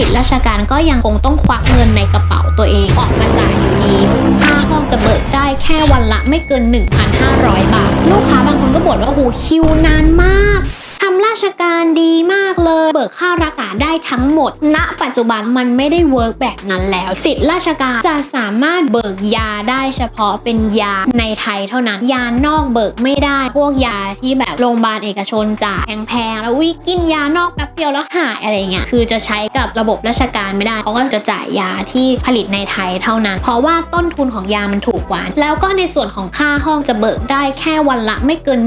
ิดราชการก็ยังคงต้องควักเงินในกระเป๋าตัวเองออกมาจ่ายอยู่ดีค่าห้องจะเบิกได้แค่วันละไม่เกิน 1,500 บาท ลูกค้าบางคนก็บ่นว่าโอ้โหคิวนานมากทำราชการดีมากเลย เบิกค่ารักษาได้ทั้งหมด ณ ปัจจุบันมันไม่ได้เวิร์กแบบนั้นแล้ว สิทธิราชการจะสามารถเบิกยาได้เฉพาะเป็นยาในไทยเท่านั้น ยานอกเบิกไม่ได้ พวกยาที่แบบโรงพยาบาลเอกชนจ่ายแพงๆแล้ววิกินยานอกแป๊บเดียวแล้วหายอะไรเงี้ยคือจะใช้กับระบบราชการไม่ได้เขาก็จะจ่ายยาที่ผลิตในไทยเท่านั้น เพราะว่าต้นทุนของยามันถูกกว่า แล้วก็ในส่วนของค่าห้องจะเบิกได้แค่วันละไม่เกิน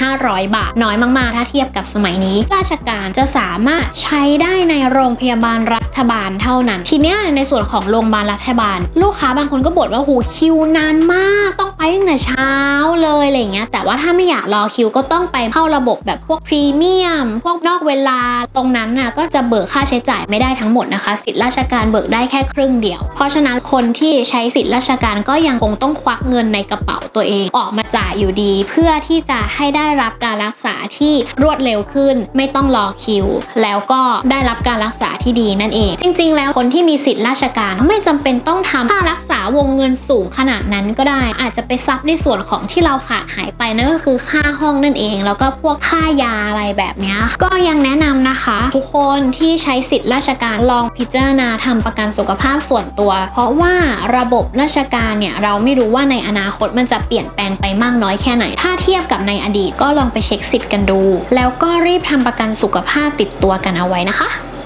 1,500 บาท น้อยมากๆ ถ้าเทียบกับสมัยนี้ ราชการจะสามารถใช้ได้ในโรงพยาบาลรัฐบาลเท่านั้น ทีเนี้ยในส่วนของโรงพยาบาลรัฐบาล ลูกค้าบางคนก็บ่นว่าโหคิวนานมากต้องไปตั้งแต่เช้าเลยอะไรเงี้ยแต่ว่าถ้าไม่อยากรอคิวก็ต้องไปเข้าระบบแบบพวกพรีเมียมพวกนอกเวลาตรงนั้นน่ะก็จะเบิกค่าใช้จ่ายไม่ได้ทั้งหมดนะคะ สิทธิราชการเบิกได้แค่ครึ่งเดียว เพราะฉะนั้นคนที่ใช้สิทธิราชการก็ยังคงต้องควักเงินในกระเป๋าตัวเองออกมาจ่ายอยู่ดี เพื่อที่จะให้ได้รับการรักษาที่รวดเร็วขึ้น ไม่ต้องรอคิวแล้วก็ได้รับการรักษาที่ดีนั่นเอง จริง ๆ แล้วคนที่มีสิทธิราชการไม่จำเป็นต้องทำค่ารักษาวงเงินสูงขนาดนั้นก็ได้ อาจจะไปซับในส่วนของที่เราขาดหายไปนั่นก็คือค่าห้องนั่นเอง แล้วก็พวกค่ายาอะไรแบบนี้ก็ยังแนะนำนะคะ ทุกคนที่ใช้สิทธิ์ราชการลองพิจารณาทำประกันสุขภาพส่วนตัว เพราะว่าระบบราชการเนี่ยเราไม่รู้ว่าในอนาคตมันจะเปลี่ยนแปลงไปมากน้อยแค่ไหน ถ้าเทียบกับในอดีตก็ลองไปเช็คสิทธิ์กันดู แล้วก็รีบทำประกันสุขภาพติดตัวกันเอาไว้นะคะ